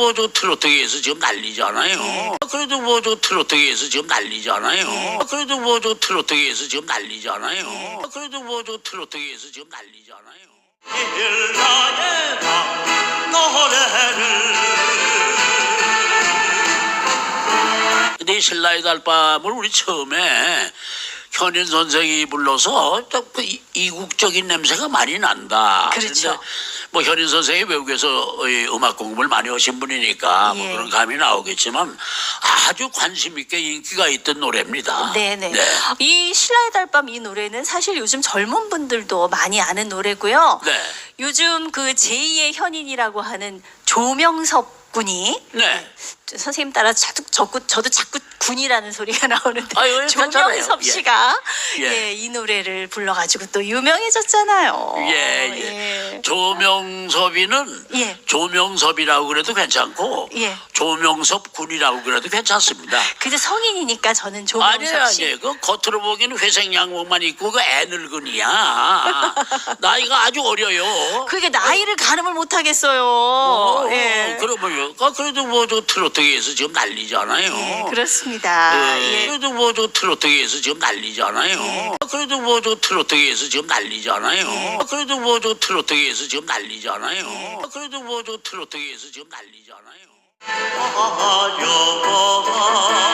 뭐 저 트로트계에서 지금 난리잖아요. 그래도 뭐 저 트로트계에서 지금 난리잖아요. 그래도 뭐 저 트로트계에서 지금 난리잖아요. 그래도 뭐 저 트로트계에서 지금 난리잖아요. 방 노래를 이 신라의 달밤을 우리 처음에 현인 선생이 불러서 딱그 이- 이국적인 냄새가 많이 난다. 그렇죠. 뭐 현인 선생이 외국에서 이 음악 공부를 많이 하신 분이니까 뭐 예. 그런 감이 나오겠지만 아주 관심 있게 인기가 있던 노래입니다. 네네. 네. 이 신라의 달밤 이 노래는 사실 요즘 젊은 분들도 많이 아는 노래고요. 네. 요즘 그 제2의 현인이라고 하는 조명섭 군이 네. 저 선생님 따라 자꾸, 저도 자꾸 군이라는 소리가 나오는데 아유, 괜찮아요. 조명섭 예. 씨가 예. 예. 이 노래를 불러가지고 또 유명해졌잖아요. 예, 예. 조명섭이는 예. 조명섭이라고 그래도 괜찮고 예. 조명섭 군이라고 그래도 괜찮습니다. 근데 성인이니까 저는 조명섭 아니야, 씨. 아니야. 그 겉으로 보기에는 회색 양복만 입고 그 애늙은이야. 나이가 아주 어려요. 그게 나이를 가늠을 못 하겠어요. 어, 예. 그러면요. 아, 그래도 뭐 저 트로트계에서 지금 난리잖아요. 예, 그렇습니다. 예, 예. 그래도 뭐 저 트로트계에서 지금 난리잖아요. 아, 그래도 뭐 저 트로트계에서 지금 난리잖아요. 아, 그래도 뭐 저 트로트계에서 지금 난리잖아요. 아, 그래도 뭐 저 트로트계에서 지금 난리잖아요. 화려한